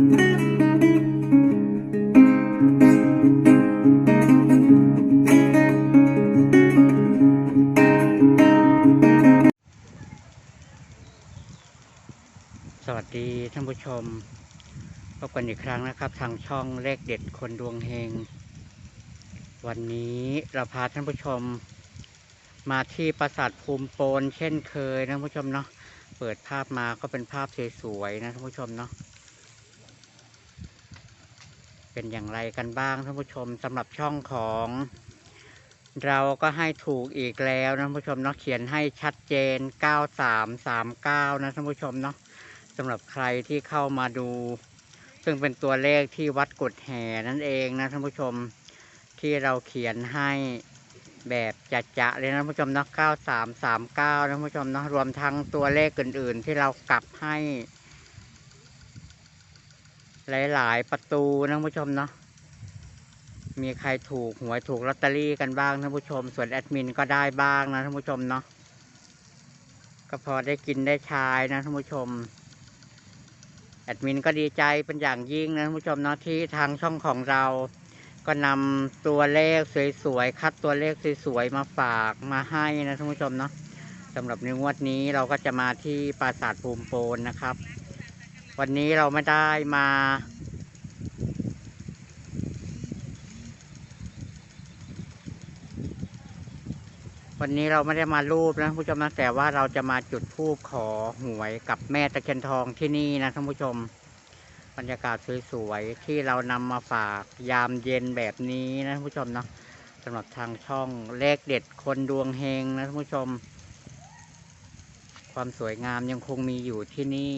สวัสดีท่านผู้ชมพบกันอีกครั้งนะครับ ทางช่องเลขเด็ดคนดวงเฮง วันนี้เราพาท่านผู้ชม มาที่ปราสาทภูมิโปนเช่นเคยนะท่านผู้ชมเนาะเปิดภาพมาก็เป็นภาพสวยๆนะท่านผู้ชมเนาะ เป็นอย่างไรกันบ้างท่านผู้ชมสำหรับช่องของ เราก็ให้ถูกอีกแล้วนะท่านผู้ชมเนาะเขียนให้ชัดเจน 9339 นะท่านผู้ชมเนาะสำหรับใครที่เข้ามาดู ซึ่งเป็นตัวเลขที่วัดกดแห่นั่นเองนะท่านผู้ชมที่เราเขียนให้แบบจะจะเลยนะท่านผู้ชมเนาะ9339นะท่านผู้ชมเนาะรวมทั้งตัวเลขอื่น ๆ ที่เรากลับให้ หลาย ๆ ประตูนะท่าผู้ชมเนาะมีใครถูกหวยถูกลอตเตอรี่กันบ้างท่านผู้ชม ส่วนแอดมินก็ได้บ้างนะท่านผู้ชมเนาะก็พอได้กินได้ใช้นะท่านผู้ชม แอดมินก็ดีใจเป็นอย่างยิ่งนะท่านผู้ชมเนาะที่ทางช่องของเรา ก็นำตัวเลขสวยๆคัดตัวเลขสวยๆมาฝากมาให้นะท่านผู้ชมเนาะสำหรับในงวดนี้เราก็จะมาที่ปราสาทภูมิโปนนะครับ วันนี้เราไม่ได้มา วันนี้เราไม่ได้มารูปนะผู้ชมนะแต่ว่าเราจะมาจุดธูปขอหวยกับแม่ตะเคียนทองที่นี่นะท่านผู้ชม บรรยากาศสวยๆที่เรานำมาฝากยามเย็นแบบนี้นะท่านผู้ชมเนาะสำหรับทางช่องเลขเด็ดคนดวงเฮงนะท่านผู้ชม ความสวยงามยังคงมีอยู่ที่นี่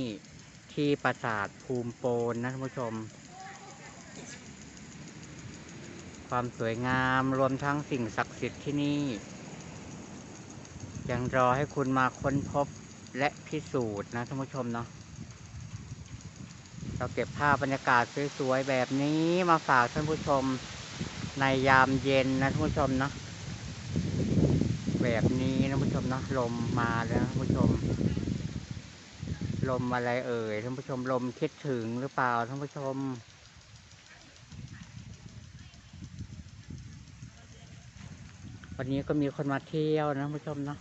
ที่ปราสาทภูมิโปนนะท่านผู้ชม ความสวยงามรวมทั้งสิ่งศักดิ์สิทธิ์ที่นี่ ยังรอให้คุณมาค้นพบและพิสูจน์นะท่านผู้ชมเนาะเราเก็บภาพบรรยากาศสวยๆแบบนี้มาฝากท่านผู้ชมในยามเย็นนะท่านผู้ชมเนาะแบบนี้นะท่านผู้ชมเนาะลมมาแล้วท่านผู้ชม ลมอะไรเอ่ยท่านผู้ชมลมคิดถึงหรือเปล่าท่านผู้ชม วันนี้ก็มีคนมาเที่ยวนะท่านผู้ชมเนาะ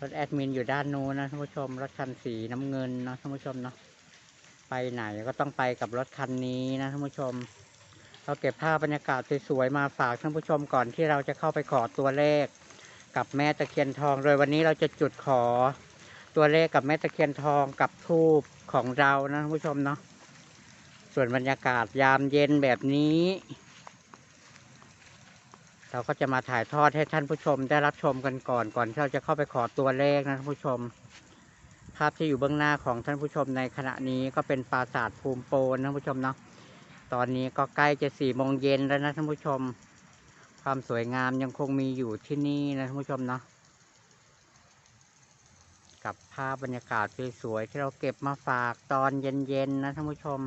รถแอดมินอยู่ด้านนู้นนะท่านผู้ชมรถคันสีน้ำเงินเนาะท่านผู้ชมเนาะไปไหนก็ต้องไปกับรถคันนี้นะท่านผู้ชม เราเก็บภาพบรรยากาศสวยๆมาฝากท่านผู้ชมก่อนที่เราจะเข้าไปขอตัวเลข กับแม่ตะเคียนทอง โดยวันนี้เราจะจุดขอตัวเลขกับแม่ตะเคียนทองกับทูบของเรานะท่านผู้ชมเนาะ ส่วนบรรยากาศยามเย็นแบบนี้ เราก็จะมาถ่ายทอดให้ท่านผู้ชมได้รับชมกันก่อนก่อนที่เราจะเข้าไปขอตัวเลขนะท่านผู้ชม ภาพที่อยู่เบื้องหน้าของท่านผู้ชมในขณะนี้ก็เป็นปราสาทภูมิโปนนะท่านผู้ชมเนาะ ตอนนี้ก็ใกล้จะสี่โมงเย็นแล้วนะท่านผู้ชม ความสวยงามยังคงมีอยู่ที่นี่นะท่านผู้ชมเนาะกับภาพบรรยากาศสวยๆที่เราเก็บมาฝากตอนเย็นๆนะท่านผู้ชม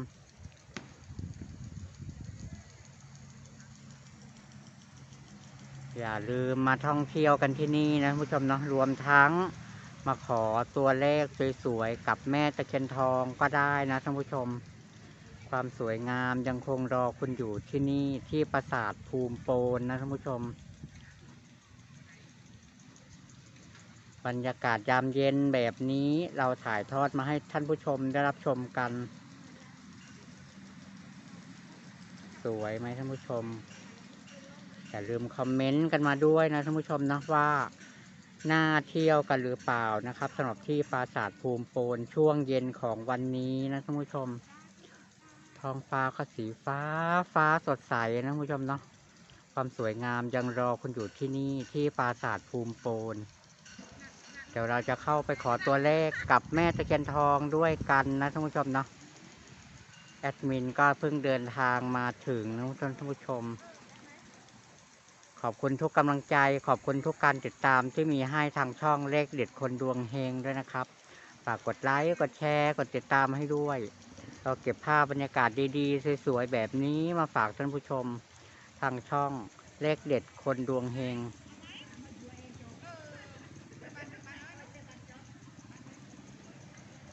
อย่าลืมมาท่องเที่ยวกันที่นี่นะท่านผู้ชมเนาะรวมทั้งมาขอตัวเลขสวยๆกับแม่ตะเคียนทองก็ได้นะท่านผู้ชม ความสวยงามยังคงรอคุณอยู่ที่นี่ที่ปราสาทภูมิโปนนะท่านผู้ชม บรรยากาศยามเย็นแบบนี้เราถ่ายทอดมาให้ท่านผู้ชมได้รับชมกัน สวยไหมท่านผู้ชมอย่าลืมคอมเมนต์กันมาด้วยนะท่านผู้ชมนะว่าน่าเที่ยวกันหรือเปล่านะครับสำหรับที่ปราสาทภูมิโปนช่วงเย็นของวันนี้นะท่านผู้ชม ท้องฟ้าก็สีฟ้าฟ้าสดใสนะท่านผู้ชมเนาะความสวยงามยังรอคุณอยู่ที่นี่ที่ปราสาทภูมิโปน เดี๋ยวเราจะเข้าไปขอตัวเลขกับแม่ตะเคียนทองด้วยกันนะท่านผู้ชมเนาะแอดมินก็เพิ่งเดินทางมาถึงนะท่านผู้ชม ขอบคุณทุกกำลังใจ ขอบคุณทุกการติดตามที่มีให้ทางช่องเลขเด็ดคนดวงเฮงด้วยนะครับ ฝากกดไลค์ กดแชร์ กดติดตามให้ด้วย เราเก็บภาพบรรยากาศดีๆ สวยๆ แบบนี้มาฝากท่านผู้ชมทางช่องเลขเด็ดคนดวงเฮง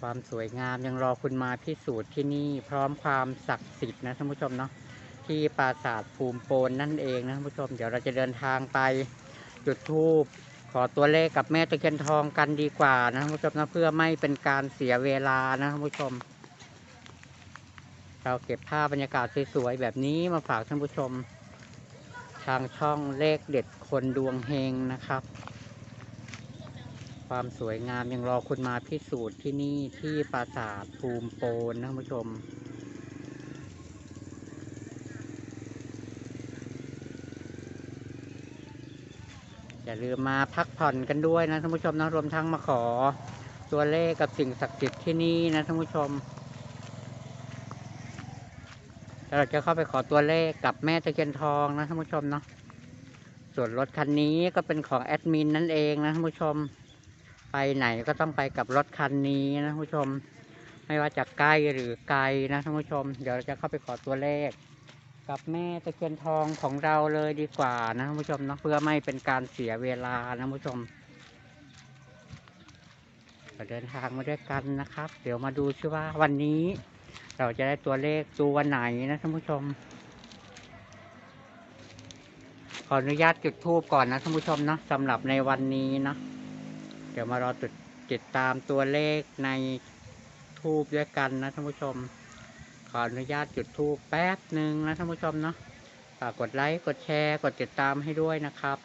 ความสวยงามยังรอคุณมาพิสูจน์ที่นี่พร้อมความศักดิ์สิทธิ์นะท่านผู้ชมเนาะที่ปราสาทภูมิโปนนั่นเองนะท่านผู้ชม เดี๋ยวเราจะเดินทางไปจุดธูปขอตัวเลขกับแม่ตะเคียนทองกันดีกว่านะท่านผู้ชมนะเพื่อไม่เป็นการเสียเวลานะท่านผู้ชม เราเก็บภาพบรรยากาศสวยๆแบบนี้มาฝากท่านผู้ชม ทางช่องเลขเด็ดคนดวงเฮงนะครับ ความสวยงามยังรอคุณมาพิสูจน์ที่นี่ที่ปราสาทภูมิโปนนะท่านผู้ชมอย่าลืมมาพักผ่อนกันด้วยนะท่านผู้ชมนะรวมทั้งมาขอ ตัวเลขกับสิ่งศักดิ์สิทธิ์ที่นี่นะท่านผู้ชม เราจะเข้าไปขอตัวเลขกับแม่ตะเคียนทองนะท่านผู้ชมเนาะ ส่วนรถคันนี้ก็เป็นของแอดมินนั่นเองนะท่านผู้ชม ไปไหนก็ต้องไปกับรถคันนี้นะท่านผู้ชม ไม่ว่าจะใกล้หรือไกลนะท่านผู้ชม เดี๋ยวเราจะเข้าไปขอตัวเลข กับแม่ตะเคียนทองของเราเลยดีกว่านะท่านผู้ชมเนาะเพื่อไม่เป็นการเสียเวลานะท่านผู้ชมเดินทางมาด้วยกันนะครับ เดี๋ยวมาดูซิว่าวันนี้ เราจะได้ตัวเลขตัวไหนนะท่านผู้ชม ขออนุญาตจุดทูบก่อนนะท่านผู้ชมเนาะสำหรับในวันนี้เนาะเดี๋ยวมารอติดติดตามตัวเลขในทูบด้วยกันนะท่านผู้ชม ขออนุญาตจุดทูบแป๊บหนึ่งนะท่านผู้ชมเนาะฝากกดไลค์กดแชร์กดติดตามให้ด้วยนะครับ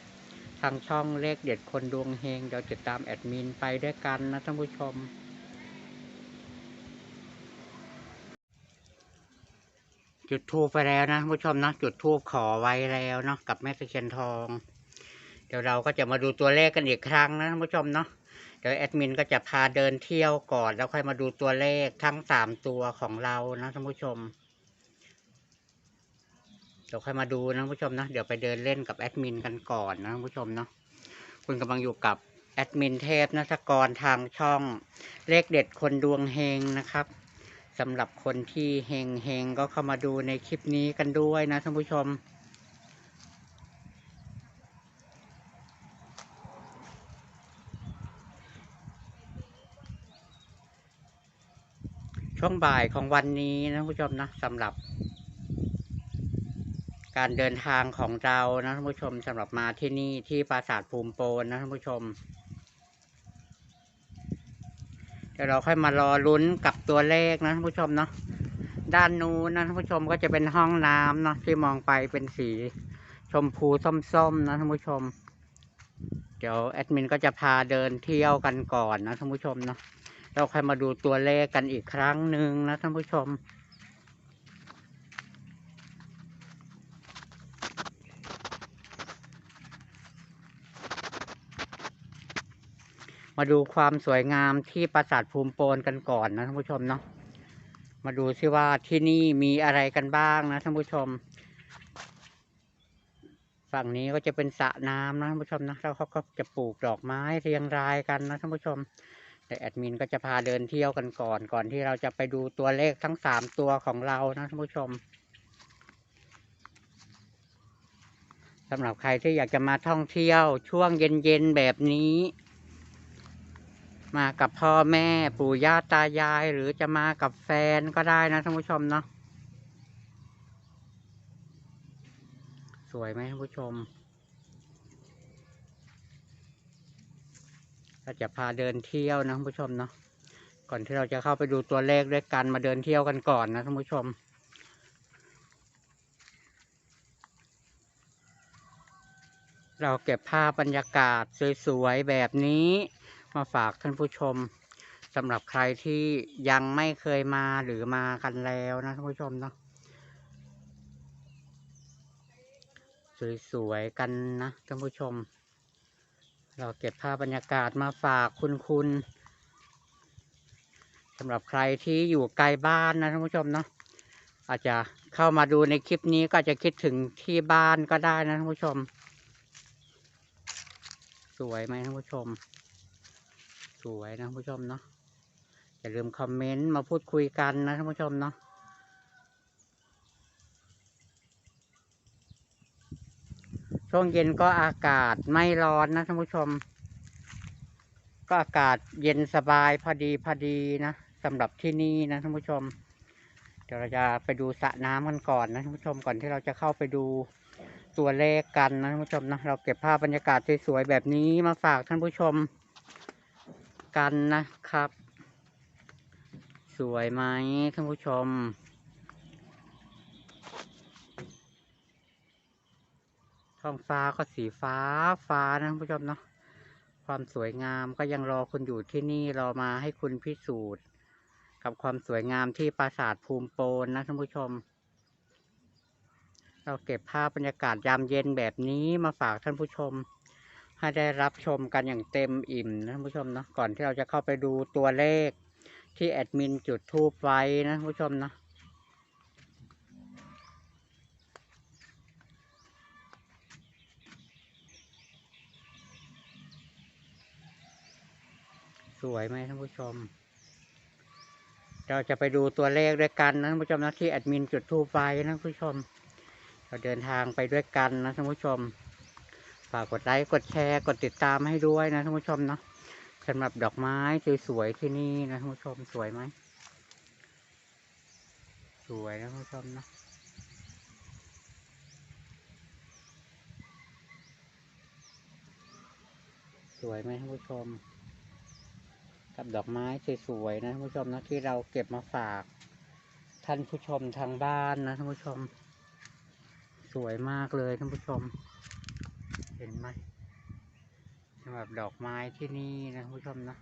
ทางช่องเลขเด็ดคนดวงเฮงเดี๋ยวติดตามแอดมินไปด้วยกันนะท่านผู้ชม จุดทูบไปแล้วนะผู้ชมนะจุดทูบขอไว้แล้วเนาะกับแม่ตะเคียนทอง เดี๋ยวเราก็จะมาดูตัวเลขกันอีกครั้งนะผู้ชมเนาะเดี๋ยวแอดมินก็จะพาเดินเที่ยวก่อน แล้วค่อยมาดูตัวเลขทั้งสามตัวของเรานะท่านผู้ชมเดี๋ยวค่อยมาดูนะผู้ชมนะเดี๋ยวไปเดินเล่นกับแอดมินกันก่อนนะท่านผู้ชมเนาะคุณกำลังอยู่กับแอดมินเทพนัทกรทางช่องเลขเด็ดคนดวงเฮงนะครับ สำหรับคนที่เฮงเฮงก็เข้ามาดูในคลิปนี้กันด้วยนะท่านผู้ชม ช่วงบ่ายของวันนี้นะท่านผู้ชมนะสำหรับ การเดินทางของเรานะท่านผู้ชมสำหรับมาที่นี่ที่ปราสาทภูมิโปนนะท่านผู้ชม เดี๋ยวเราค่อยมารอลุ้นกับตัวเลขนะท่านผู้ชมเนาะด้านนู้นนะท่านผู้ชมก็จะเป็นห้องน้ำเนาะที่มองไปเป็นสีชมพูส้มๆนะท่านผู้ชม เดี๋ยวแอดมินก็จะพาเดินเที่ยวกันก่อนนะท่านผู้ชมเนาะเราค่อยมาดูตัวเลขกันอีกครั้งหนึ่งนะท่านผู้ชม มาดูความสวยงามที่ปราสาทภูมิโปนกันก่อนนะท่านผู้ชมเนาะมาดูซิว่าที่นี่มีอะไรกันบ้างนะท่านผู้ชม ฝั่งนี้ก็จะเป็นสระน้ำนะท่านผู้ชมนะแล้วเขาก็จะปลูกดอกไม้เรียงรายกันนะท่านผู้ชม แต่แอดมินก็จะพาเดินเที่ยวกันก่อนก่อนที่เราจะไปดูตัวเลขทั้งสามตัวของเรานะท่านผู้ชมสำหรับใครที่อยากจะมาท่องเที่ยวช่วงเย็นๆแบบนี้ มากับพ่อแม่ปู่ย่าตายาย หรือจะมากับแฟนก็ได้นะท่านผู้ชมเนาะสวยไหมท่านผู้ชมเราจะพาเดินเที่ยวนะท่านผู้ชมเนาะก่อนที่เราจะเข้าไปดูตัวเลขด้วยกันมาเดินเที่ยวกันก่อนนะท่านผู้ชมเราเก็บภาพบรรยากาศสวยๆแบบนี้ มาฝากท่านผู้ชมสำหรับใครที่ยังไม่เคยมาหรือมากันแล้วนะท่านผู้ชมเนาะสวยๆกันนะท่านผู้ชม เราเก็บภาพบรรยากาศมาฝากคุณคุณสำหรับใครที่อยู่ไกลบ้านนะท่านผู้ชมเนาะอาจจะเข้ามาดูในคลิปนี้ก็จะคิดถึงที่บ้านก็ได้นะท่านผู้ชม สวยไหมท่านผู้ชม สวยนะผู้ชมเนาะอย่าลืมคอมเมนต์มาพูดคุยกันนะท่านผู้ชมเนาะช่วงเย็นก็อากาศไม่ร้อนนะท่านผู้ชม ก็อากาศเย็นสบายพอดีพอดีนะสำหรับที่นี่นะท่านผู้ชม เดี๋ยวเราจะไปดูสระน้ำกันก่อนนะท่านผู้ชมก่อนที่เราจะเข้าไปดูตัวเลขกันนะท่านผู้ชมนะเราเก็บภาพบรรยากาศสวยๆแบบนี้มาฝากท่านผู้ชม กันนะครับ สวยไหมท่านผู้ชม ท้องฟ้าก็สีฟ้าฟ้านะท่านผู้ชมเนาะ ความสวยงามก็ยังรอคุณอยู่ที่นี่รอมาให้คุณพิสูจน์ กับความสวยงามที่ปราสาทภูมิโปนนะท่านผู้ชม เราเก็บภาพบรรยากาศยามเย็นแบบนี้มาฝากท่านผู้ชม ให้ได้รับชมกันอย่างเต็มอิ่มนะท่านผู้ชมเนาะก่อนที่เราจะเข้าไปดูตัวเลขที่แอดมินจุดทูปไว้นะท่านผู้ชมเนาะสวยไหมท่านผู้ชม เราจะไปดูตัวเลขด้วยกันนะท่านผู้ชมนะที่แอดมินจุดทูปไว้นะท่านผู้ชม เราเดินทางไปด้วยกันนะท่านผู้ชม ฝากกดไลค์กดแชร์กดติดตามให้ด้วยนะท่านผู้ชมเนาะสำหรับดอกไม้สวยๆที่นี่นะท่านผู้ชมสวยไหมสวยนะท่านผู้ชมเนาะสวยไหมท่านผู้ชม กับดอกไม้สวยๆนะท่านผู้ชมนะที่เราเก็บมาฝากท่านผู้ชมทางบ้านนะท่านผู้ชม สวยมากเลยท่านผู้ชม ห็นไหมสำหรับดอกไม้ที่นี่นะท่านผู้ชมนะ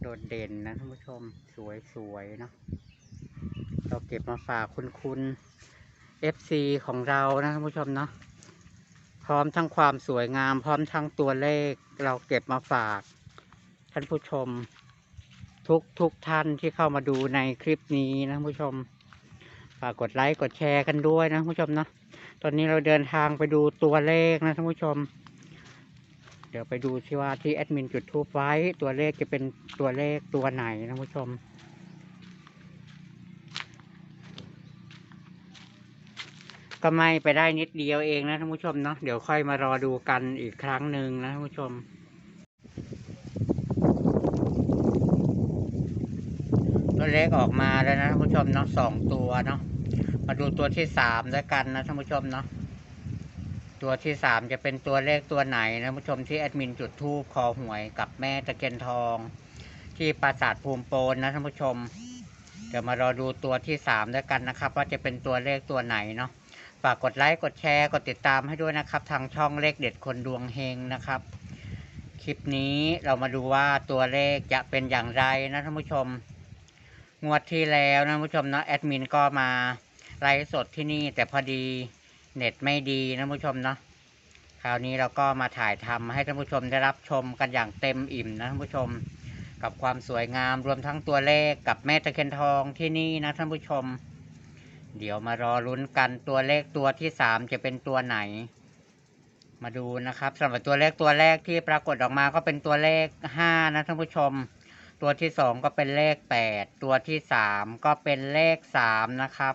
โดดเด่นนะท่านผู้ชมสวยๆเนาะเราเก็บมาฝากคุณคุณ FC ของเรานะท่านผู้ชมเนาะพร้อมทั้งความสวยงาม พร้อมทั้งตัวเลข เราเก็บมาฝาก ท่านผู้ชม ทุกทุกท่านที่เข้ามาดูในคลิปนี้นะท่านผู้ชม ฝากกดไลค์กดแชร์กันด้วยนะท่านผู้ชมเนาะ ตอนนี้เราเดินทางไปดูตัวเลขนะท่านผู้ชม เดี๋ยวไปดูที่ว่าที่แอดมินจุดทูปไว้ตัวเลขจะเป็นตัวเลขตัวไหนนะท่านผู้ชมก็ไม่ไปได้นิดเดียวเองนะท่านผู้ชมเนาะเดี๋ยวค่อยมารอดูกันอีกครั้งหนึ่งนะท่านผู้ชม ตัวเลขออกมาแล้วนะท่านผู้ชมเนาะสองตัวเนาะ มาดูตัวที่สามด้วยกันนะท่านผู้ชมเนาะตัวที่สามจะเป็นตัวเลขตัวไหนนะท่านผู้ชมที่แอดมินจุดทูบคอหวยกับแม่ตะเคียนทอง ที่ปราสาทภูมิโปนนะท่านผู้ชม เดี๋ยวมารอดูตัวที่สามด้วยกันนะครับ ว่าจะเป็นตัวเลขตัวไหนเนาะฝากกดไลค์กดแชร์กดติดตามให้ด้วยนะครับ ทางช่องเลขเด็ดคนดวงเฮงนะครับ คลิปนี้เรามาดูว่าตัวเลขจะเป็นอย่างไรนะท่านผู้ชมงวดที่แล้วนะท่านผู้ชมเนาะแอดมินก็มา ไลฟ์สดที่นี่แต่พอดีเน็ตไม่ดีนะท่านผู้ชมเนาะคราวนี้เราก็มาถ่ายทำให้ท่านผู้ชมได้รับชมกันอย่างเต็มอิ่มนะท่านผู้ชม กับความสวยงามรวมทั้งตัวเลขกับแม่ตะเคียนทองที่นี่นะท่านผู้ชม เดี๋ยวมารอลุ้นกันตัวเลขตัวที่สามจะเป็นตัวไหน มาดูนะครับสำหรับตัวเลขตัวแรกที่ปรากฏออกมาก็เป็นตัวเลขห้านะท่านผู้ชม ตัวที่สองก็เป็นเลขแปดตัวที่สามก็เป็นเลขสามนะครับ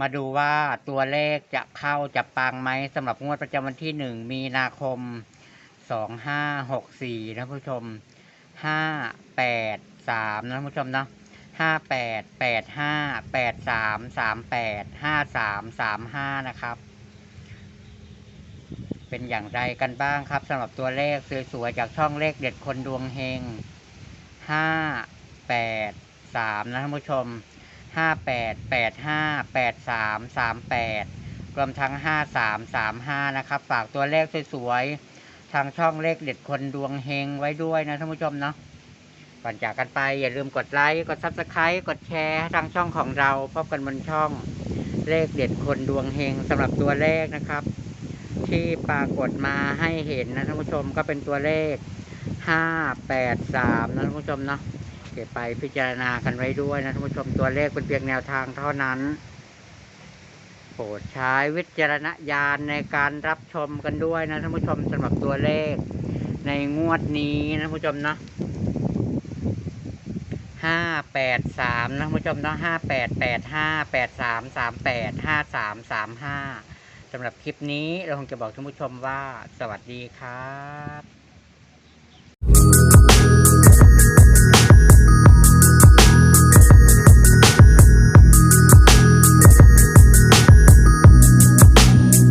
มาดูว่าตัวเลขจะเข้าจะปังไหมสำหรับงวดประจำวันที่หนึ่งมีนาคมสองห้าหกสี่นะผู้ชมห้าแปดสามนะผู้ชมเนาะห้าแปดแปดห้าแปดสามสามแปดห้าสามสามห้านะครับ เป็นอย่างไรกันบ้างครับสำหรับตัวเลขสวยๆจากช่องเลขเด็ดคนดวงเฮงห้าแปดสามนะท่านผู้ชม ห้าแปดแปดห้าแปดสามสามแปดรวมทั้งห้าสามสามห้านะครับ ฝากตัวเลขสวยๆ ทางช่องเลขเด็ดคนดวงเฮงไว้ด้วยนะท่านผู้ชมเนาะก่อนจากกันไปอย่าลืมกดไลค์ กดซับสไครต์กดแชร์ทางช่องของเราพบกันบนช่องเลขเด็ดคนดวงเฮงสำหรับตัวเลขนะครับ ที่ปรากฏมาให้เห็นนะท่านผู้ชมก็เป็นตัวเลขห้าแปดสามนะท่านผู้ชมเนาะ เก็บไปพิจารณากันไว้ด้วยนะท่านผู้ชมตัวเลขเป็นเพียงแนวทางเท่านั้น โปรดใช้วิจารณญาณในการรับชมกันด้วยนะท่านผู้ชมสำหรับตัวเลข ในงวดนี้นะท่านผู้ชมเนาะห้าแปดสามนะท่านผู้ชมเนาะห้าแปดแปดห้าแปดสามสามแปดห้าสามสามห้าสำหรับคลิปนี้เราคงจะบอกท่านผู้ชมว่า สวัสดีครับ